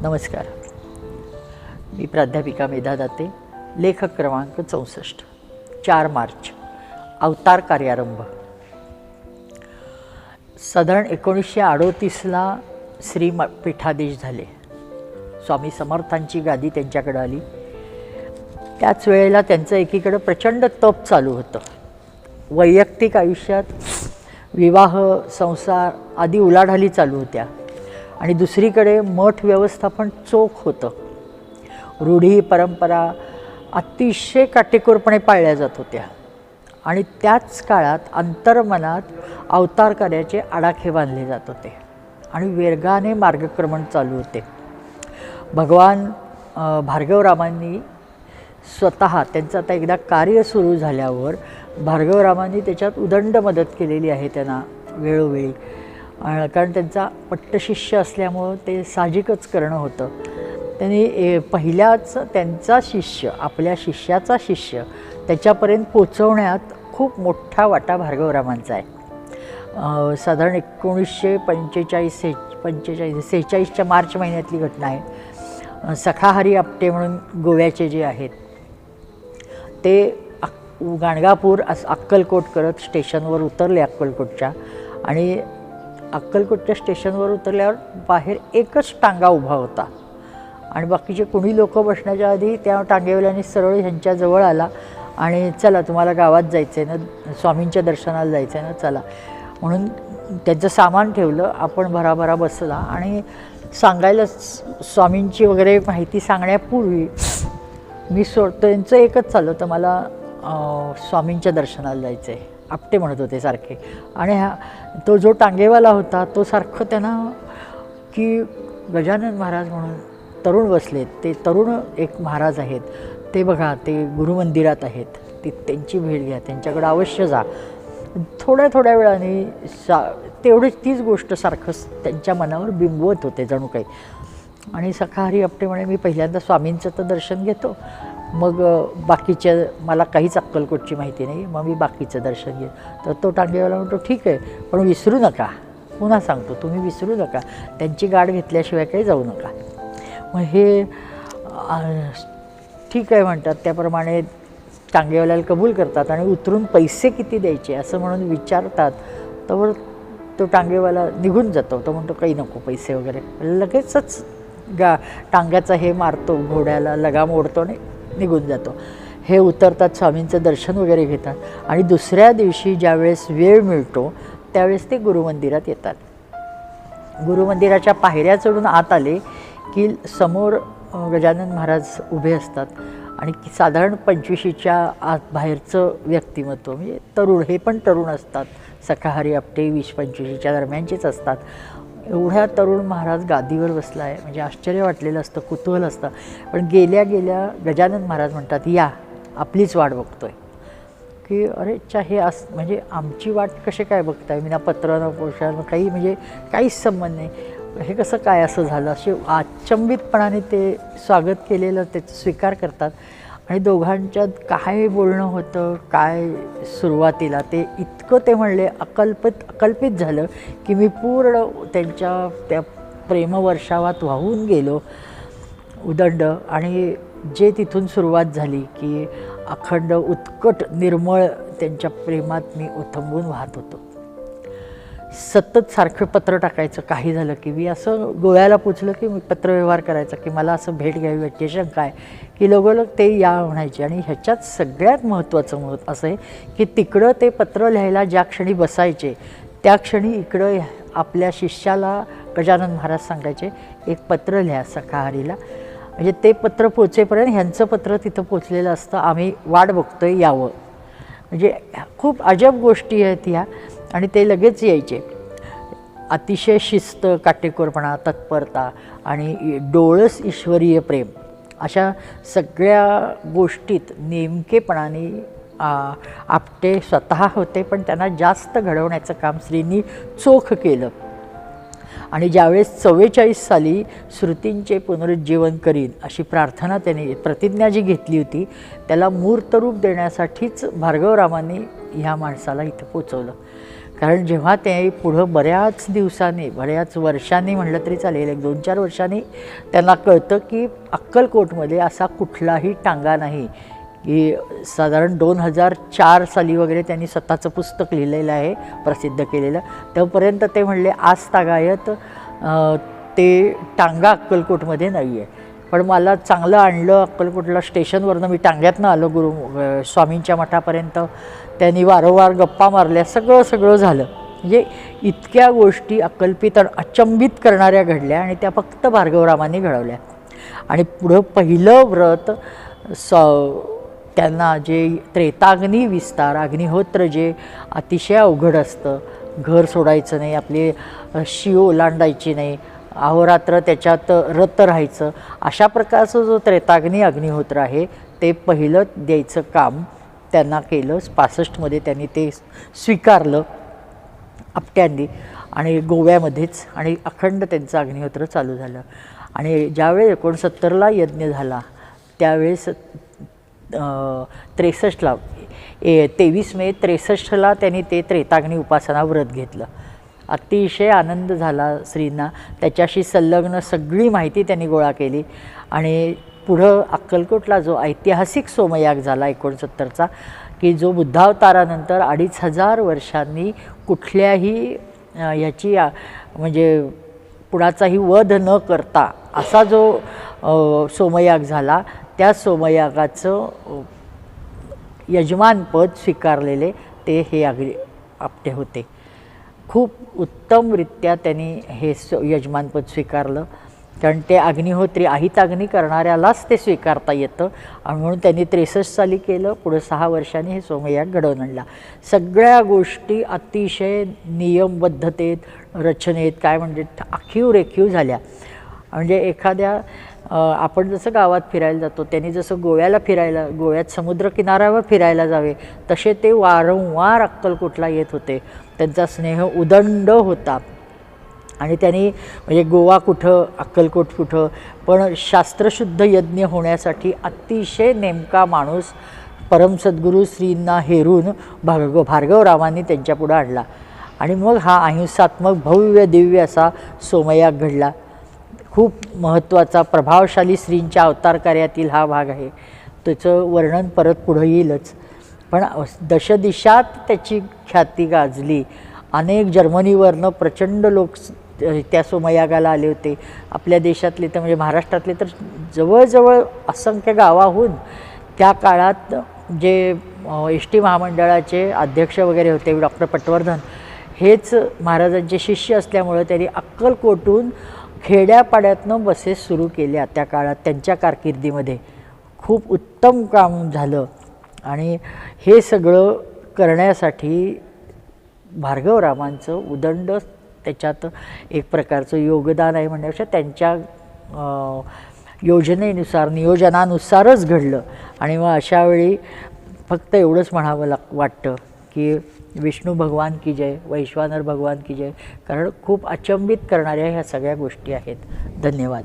नमस्कार. मी प्राध्यापिका मेधा दाते लेखक क्रमांक चौसष्ट चार मार्च अवतार कार्यारंभ. साधारण एकोणीसशे अडोतीसला श्री म पीठाधीश झाले. स्वामी समर्थांची गादी त्यांच्याकडं आली. त्याच वेळेला त्यांचं एकीकडं प्रचंड तप चालू होतं. वैयक्तिक आयुष्यात विवाह संसार आदी उलाढाली चालू होत्या. आणि दुसरीकडे मठ व्यवस्थापन चोख होतं. रूढी परंपरा अतिशय काटेकोरपणे पाळल्या जात होत्या. आणि त्याच काळात अंतर्मनात अवतार कार्याचे आडाखे बांधले जात होते. आणि वेगाने मार्गक्रमण चालू होते. भगवान भार्गवरामांनी स्वतः त्यांचं आता एकदा कार्य सुरू झाल्यावर भार्गवरामांनी त्याच्यात उदंड मदत केलेली आहे त्यांना वेळोवेळी. कारण त्यांचा पट्टशिष्य असल्यामुळं ते साहजिकच करणं होतं. त्यांनी ए, पहिल्याच त्यांचा शिष्य आपल्या शिष्याचा शिष्य त्याच्यापर्यंत पोचवण्यात खूप मोठा वाटा भार्गवरामांचा आहे. साधारण एकोणीसशे पंचेचाळीस से पंचेचाळीस सेहेचाळीसच्या मार्च महिन्यातली घटना आहे. सखाहरी आपटे म्हणून गोव्याचे जे आहेत ते अक गाणगापूर अस अक्कलकोट करत स्टेशनवर उतरले अक्कलकोटच्या आणि अक्कलकोटच्या स्टेशनवर उतरल्यावर बाहेर एकच टांगा उभा होता. आणि बाकीचे कुणी लोक बसण्याच्या आधी त्या टांगेवाल्याने सरळ ह्यांच्याजवळ आला आणि चला तुम्हाला गावात जायचं आहे ना स्वामींच्या दर्शनाला जायचं आहे ना चला. म्हणून त्यांचं सामान ठेवलं आपण भराभरा बसला आणि सांगायला स्वामींची वगैरे माहिती सांगण्यापूर्वी मी सो त्यांचं एकच चाललं तर मला स्वामींच्या दर्शनाला जायचं आहे आपटे म्हणत होते सारखे. आणि हा तो जो टांगेवाला होता तो सारखं त्यांना की गजानन महाराज म्हणून तरुण बसलेत ते तरुण एक महाराज आहेत. ते बघा ते गुरुमंदिरात आहेत. ती त्यांची भेट घ्या त्यांच्याकडे अवश्य जा. थोड्या थोड्या वेळाने सा तेवढीच तीच गोष्ट सारखं त्यांच्या मनावर बिंबवत होते जणू काही. आणि सखाहरी आपटे म्हणे मी पहिल्यांदा स्वामींचं तर दर्शन घेतो. मग बाकीच्या मला काहीच अक्कलकोटची माहिती नाही मग मी बाकीचं दर्शन घे तर तो टांगेवाला म्हणतो ठीक आहे पण विसरू नका. पुन्हा सांगतो तुम्ही विसरू नका. त्यांची गाठ घेतल्याशिवाय काही जाऊ नका. मग हे ठीक आहे म्हणतात. त्याप्रमाणे टांगेवाल्याला कबूल करतात आणि उतरून पैसे किती द्यायचे असं म्हणून विचारतात. तर तो टांगेवाला निघून जातो. तो म्हणतो काही नको पैसे वगैरे. लगेचच गा टांग्याचा हे मारतो घोड्याला लगाम ओढतो आणि निघून जातो. हे उतरतात स्वामींचं दर्शन वगैरे घेतात आणि दुसऱ्या दिवशी ज्यावेळेस वेळ मिळतो त्यावेळेस ते गुरुमंदिरात येतात. गुरुमंदिराच्या पायऱ्या चढून आत आले की समोर गजानन महाराज उभे असतात आणि साधारण पंचवीशीच्या आत बाहेरचं व्यक्तिमत्व म्हणजे तरुण हे पण तरुण असतात. सखाहरी आपटे वीस पंचवीशीच्या दरम्यानचेच असतात. एवढ्या तरुण महाराज गादीवर बसला आहे म्हणजे आश्चर्य वाटलेलं असतं कुतूहल असतं. पण गेल्या गेल्या गजानन महाराज म्हणतात या आपलीच वाट बघतोय. की अरे चा हे अस म्हणजे आमची वाट कसे काय बघताय? मी ना पत्र ना पोषण काही म्हणजे काहीच संबंध नाही. हे कसं काय असं झालं? असे अचंबितपणाने ते स्वागत केलेलं त्याचं स्वीकार करतात. आणि दोघांच्यात काय बोलणं होतं काय सुरुवातीला ते इतकं ते म्हणले अकल्पित अकल्पित झालं की मी पूर्ण त्यांच्या त्या प्रेमवर्षावात वाहून गेलो उदंड. आणि जे तिथून सुरुवात झाली की अखंड उत्कट निर्मळ त्यांच्या प्रेमात मी उथंबून वाहत होतो. सतत सारखं पत्र टाकायचं. काही झालं की मी असं गोव्याला पोचलं की मी पत्रव्यवहार करायचा की मला असं भेट घ्यावी वाटते शंका आहे की लगोलग ते या म्हणायचे. आणि ह्याच्यात सगळ्यात महत्त्वाचं मत असं आहे की तिकडं ते पत्र लिहायला ज्या क्षणी बसायचे त्या क्षणी इकडं आपल्या शिष्याला गजानन महाराज सांगायचे एक पत्र लिहा सकाहारीला म्हणजे ते पत्र पोचेपर्यंत ह्यांचं पत्र तिथं पोचलेलं असतं. आम्ही वाट बघतोय यावं. म्हणजे खूप अजब गोष्टी आहेत ह्या. आणि ते लगेच यायचे. अतिशय शिस्त काटेकोरपणा तत्परता आणि डोळस ईश्वरीय प्रेम अशा सगळ्या गोष्टीत नेमकेपणाने आपटे स्वतः होते पण त्यांना जास्त घडवण्याचं काम श्रींनी चोख केलं. आणि ज्यावेळेस चव्वेचाळीस साली श्रुतींचे पुनरुज्जीवन करीन अशी प्रार्थना त्याने प्रतिज्ञा जी घेतली होती त्याला मूर्तरूप देण्यासाठीच भार्गवरामांनी ह्या माणसाला इथं पोचवलं. कारण जेव्हा ते पुढं बऱ्याच दिवसांनी बऱ्याच वर्षांनी म्हणलं तरी चालेल एक दोन चार वर्षांनी त्यांना कळतं की अक्कलकोटमध्ये असा कुठलाही टांगा नाही. की साधारण दोन हजार चार साली वगैरे त्यांनी स्वतःचं पुस्तक लिहिलेलं आहे प्रसिद्ध केलेलं. तोपर्यंत ते म्हणले आज तागायत ते टांगा अक्कलकोटमध्ये नाही आहे पण मला चांगलं आणलं अक्कलकोटला स्टेशनवरनं मी टांग्यातनं आलो गुरु स्वामींच्या मठापर्यंत. त्यांनी वारंवार गप्पा मारल्या सगळं सगळं झालं. म्हणजे इतक्या गोष्टी अकल्पित आणि अचंबित करणाऱ्या घडल्या आणि त्या फक्त भार्गवरामांनी घडवल्या. आणि पुढं पहिलं व्रत स त्यांना जे त्रेताग्नी विस्तार अग्निहोत्र जे अतिशय अवघड असतं. घर सोडायचं नाही आपली शिव शी ओलांडायची नाही. अहोरात्र त्याच्यात रत राहायचं. अशा प्रकारचं जो त्रेताग्नी अग्निहोत्र आहे ते पहिलं द्यायचं काम त्यांना केलं. पासष्टमध्ये त्यांनी ते स्वीकारलं आपट्यांनी आणि गोव्यामध्येच आणि अखंड त्यांचं अग्निहोत्र चालू झालं. आणि ज्यावेळी एकोणसत्तरला यज्ञ झाला त्यावेळेस त्रेसष्टला ए तेवीस मे त्रेसष्टला त्यांनी ते त्रेताग्नी उपासना व्रत घेतलं. अतिशय आनंद झाला श्रींना त्याच्याशी संलग्न सगळी माहिती त्यांनी गोळा केली. आणि पुढं अक्कलकोटला जो ऐतिहासिक सोमयाग झाला एकोणसत्तरचा की जो बुद्धावतारानंतर अडीच हजार वर्षांनी कुठल्याही ह्याची म्हणजे कुणाचाही वध न करता असा जो सोमयाग झाला त्या सोमयागाचं यजमानपद स्वीकारलेले ते हे अग्नि आपटे होते. खूप उत्तमरित्या त्यांनी हे स यजमानपद स्वीकारलं. कारण ते अग्निहोत्री अहिताग्नी करणाऱ्यालाच ते स्वीकारता येतं. आणि म्हणून त्यांनी त्रेसष्ट साली केलं. पुढं सहा वर्षांनी हे सोमयाग घडवून आणला. सगळ्या गोष्टी अतिशय नियमबद्धतेत रचनेत काय म्हणजे आखीव रेखीव झाल्या. म्हणजे एखाद्या आपण जसं गावात फिरायला जातो त्यांनी जसं गोव्याला फिरायला गोव्यात समुद्रकिनाऱ्यावर फिरायला जावे तसे ते वारंवार अक्कलकोटला येत होते. त्यांचा स्नेह उदंड होता. आणि त्यांनी म्हणजे गोवा कुठं अक्कलकोट कुठं पण शास्त्रशुद्ध यज्ञ होण्यासाठी अतिशय नेमका माणूस परमसद्गुरू श्रींना हेरून भार्गव भार्गवरावांनी त्यांच्यापुढं आणला. आणि मग हा अहिंसात्मक भव्य दिव्य असा सोमयाग घडला. खूप महत्त्वाचा प्रभावशाली श्रींच्या अवतार कार्यातील हा भाग आहे. त्याचं वर्णन परत पुढं येईलच. पण दशदिशात त्याची ख्याती गाजली. अनेक जर्मनीवरनं प्रचंड लोक त्या सोमयागाला आले होते. आपल्या देशातले तर म्हणजे महाराष्ट्रातले तर जवळजवळ असंख्य गावाहून त्या काळात जे एस टी महामंडळाचे अध्यक्ष वगैरे होते डॉक्टर पटवर्धन हेच महाराजांचे शिष्य असल्यामुळं त्यांनी अक्कलकोटून खेड्यापाड्यातनं बसेस सुरू केल्या त्या काळात त्यांच्या कारकिर्दीमध्ये. खूप उत्तम काम झालं. आणि हे सगळं करण्यासाठी भार्गवरामांचं उदंड त्याच्यात एक प्रकारचं योगदान आहे म्हणण्यापेक्षा त्यांच्या योजनेनुसार नियोजनानुसारच घडलं. आणि मग अशा वेळी फक्त एवढंच म्हणावं लाग वाटतं की विष्णू भगवान की जय वैश्वानर भगवान की जय कारण खूप अचंबित करणाऱ्या ह्या सगळ्या गोष्टी आहेत. धन्यवाद.